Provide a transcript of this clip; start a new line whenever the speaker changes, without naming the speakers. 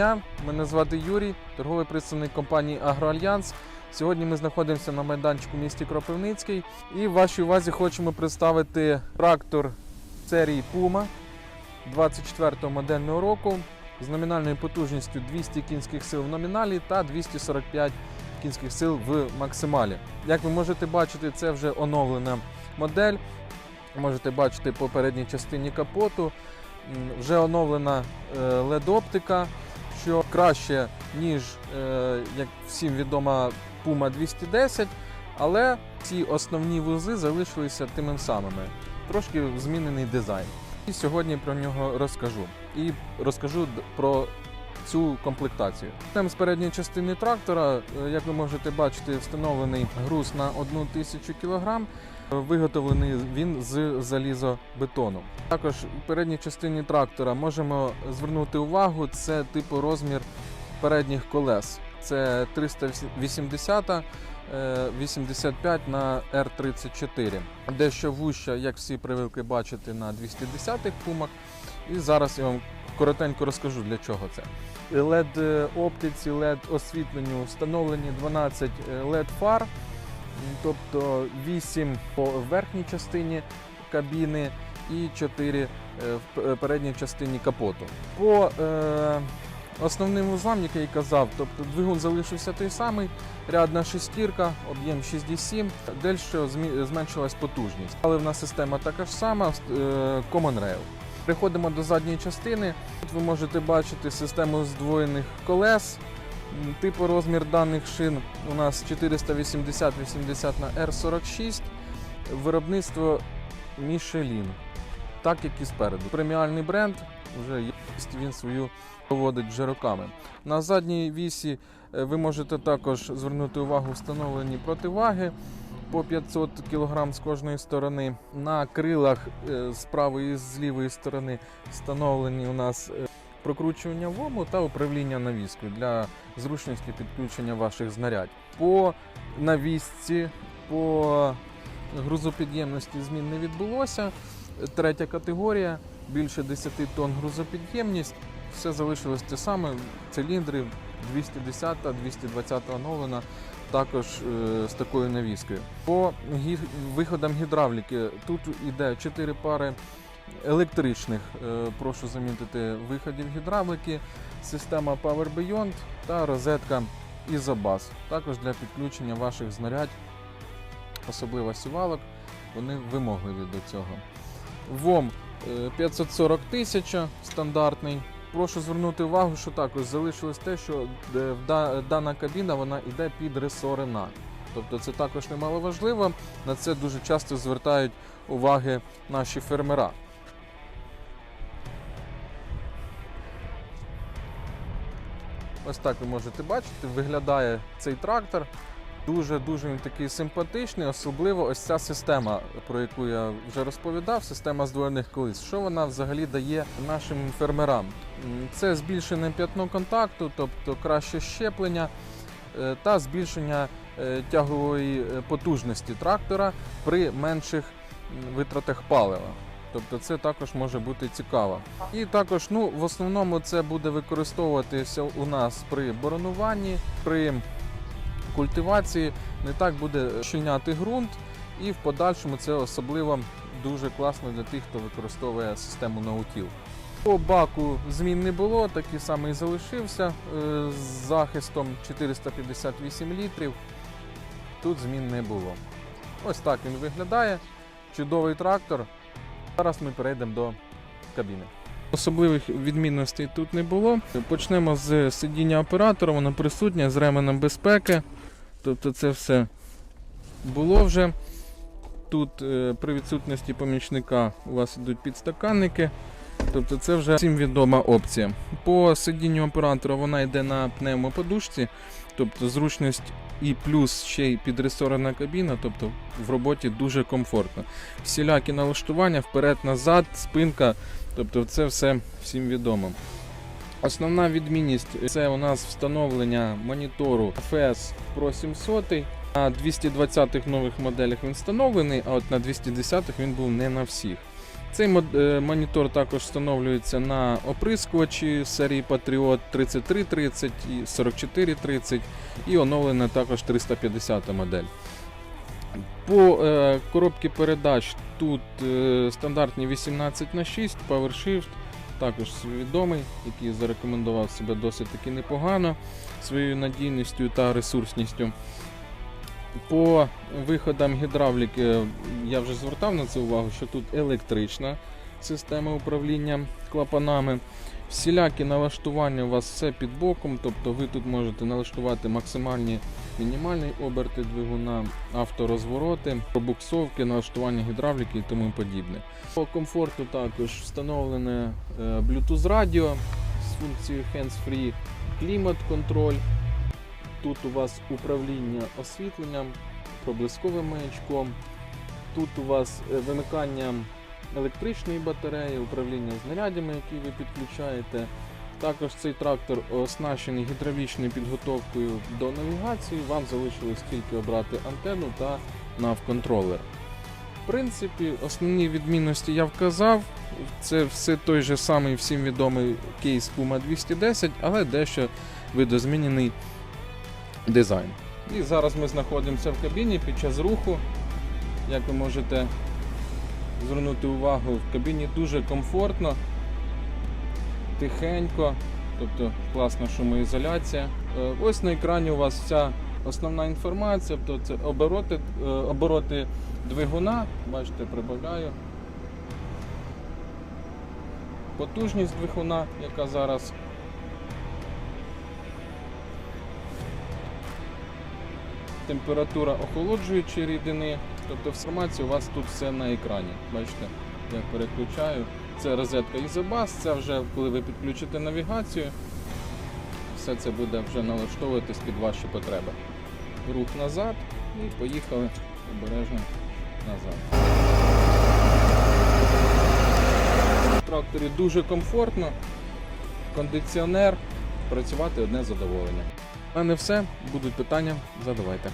дня. Мене звати Юрій, торговий представник компанії Агроальянс. Сьогодні ми знаходимося на майданчику в місті Кропивницький і в вашій увазі хочемо представити трактор серії Puma 24-го модельного року з номінальною потужністю 200 кінських сил в номіналі та 245 кінських сил в максималі. Як ви можете бачити, це вже оновлена модель. Можете бачити по передній частині капоту. Вже оновлена е, LED-оптика, що краще, ніж, е, як всім відома, Puma 210, але ці основні вузи залишилися тими самими. Трошки змінений дизайн. І сьогодні про нього розкажу. І розкажу про цю комплектацію. Там з передньої частини трактора, е, як ви можете бачити, встановлений груз на 1000 кг. Виготовлений він з залізобетону. Також в передній частині трактора можемо звернути увагу, це типу розмір передніх колес. Це 380 е, 85 на R34. Дещо вуща, як всі привикли бачити на 210-х пумах. І зараз я вам коротенько розкажу, для чого це. LED оптиці, LED освітленню встановлені 12 LED фар, м, тобто 8 по верхній частині кабіни і 4 е, в передній частині капоту. По е, основним вузлам, як я казав, тобто двигун залишився той самий, рядна шестірка, об'єм 6,7, дещо зменшилась потужність. Нас система така ж сама, е, Common Rail. Переходимо до задньої частини. Тут ви можете бачити систему здвоєних колес. Типу розмір даних шин у нас 480-80 на R46. Виробництво Michelin. Так як і спереду. Преміальний бренд, вже якість він свою проводить вже роками. На задній вісі е, ви можете також звернути увагу встановлені противаги по 500 кг з кожної сторони. На крилах е, з правої і з лівої сторони встановлені у нас е, прокручування вому та управління навіскою для зручності підключення ваших знарядь. По навісці, по грузопідємності змін не відбулося. Третя категорія більше 10 тонн грузопідємність. Все залишилось те саме. Циліндри 210 220 оновлена також е, з такою навіскою. По виходам гідравліки тут йде 4 пари електричних, е, прошу замітити, виходів гідравлики, система Power Beyond та розетка Isobus. Також для підключення ваших знарядь, особливо сівалок, вони вимогливі до цього. ВОМ е, 540 тисяч стандартний. Прошу звернути увагу, що також залишилось те, що е, дана кабіна вона йде під ресорена. Тобто це також немаловажливо. На це дуже часто звертають уваги наші фермера. Ось так ви можете бачити, виглядає цей трактор. Дуже-дуже він такий симпатичний, особливо ось ця система, про яку я вже розповідав, система здвоєних коліс. Що вона взагалі дає нашим фермерам? Це збільшене п'ятно контакту, тобто краще щеплення е, та збільшення е, тягової е, потужності трактора при менших витратах палива. Тобто це також може бути цікаво. І також, ну, в основному це буде використовуватися у нас при боронуванні, при культивації, не так буде щільняти ґрунт, і в подальшому це особливо дуже класно для тих, хто використовує систему наутіл. По баку змін не було, такий самий залишився е, з захистом 458 літрів. Тут змін не було. Ось так він виглядає. Чудовий трактор. Зараз ми перейдемо до кабіни. Особливих відмінностей тут не було. Почнемо з сидіння оператора, воно присутнє з ременем безпеки. Тобто це все було вже. Тут е, при відсутності помічника у вас йдуть підстаканники. Тобто це вже всім відома опція. По сидінню оператора вона йде на пневмоподушці, тобто зручність і плюс ще й підресорена кабіна, тобто в роботі дуже комфортно. Всілякі налаштування вперед-назад, спинка, тобто це все всім відомо. Основна відмінність це у нас встановлення монітору FS Pro 700. На 220-х нових моделях він встановлений, а от на 210-х він був не на всіх. Цей е, монітор також встановлюється на оприскувачі серії Patriot 3330 і 4430 і оновлена також 350 модель. По е, коробці передач тут е, стандартні 18 на 6 PowerShift, також відомий, який зарекомендував себе досить таки непогано своєю надійністю та ресурсністю. По виходам гідравліки я вже звертав на це увагу, що тут електрична система управління клапанами. Всілякі налаштування у вас все під боком, тобто ви тут можете налаштувати максимальні мінімальні оберти двигуна, авторозвороти, пробуксовки, налаштування гідравліки і тому подібне. По комфорту також встановлене е, Bluetooth радіо з функцією hands-free, клімат-контроль. Тут у вас управління освітленням, проблисковим маячком. Тут у вас е, вимикання електричної батареї, управління знарядями, які ви підключаєте. Також цей трактор оснащений гідравлічною підготовкою до навігації. Вам залишилось тільки обрати антенну та навконтролер. В принципі, основні відмінності я вказав. Це все той же самий всім відомий кейс Puma 210, але дещо видозмінений дизайн. І зараз ми знаходимося в кабіні під час руху. Як ви можете звернути увагу, в кабіні дуже комфортно, тихенько, тобто класна шумоізоляція. Е, Ось на екрані у вас вся основна інформація, тобто це обороти, е, обороти двигуна, бачите, прибавляю. Потужність двигуна, яка зараз температура охолоджуючої рідини. Тобто інформація у вас тут все на екрані. Бачите, я переключаю. Це розетка Isobus, це вже коли ви підключите навігацію, все це буде вже налаштовуватись під ваші потреби. Рух назад і поїхали обережно назад. В тракторі дуже комфортно, кондиціонер, працювати одне задоволення. У мене все. Будуть питання, задавайте.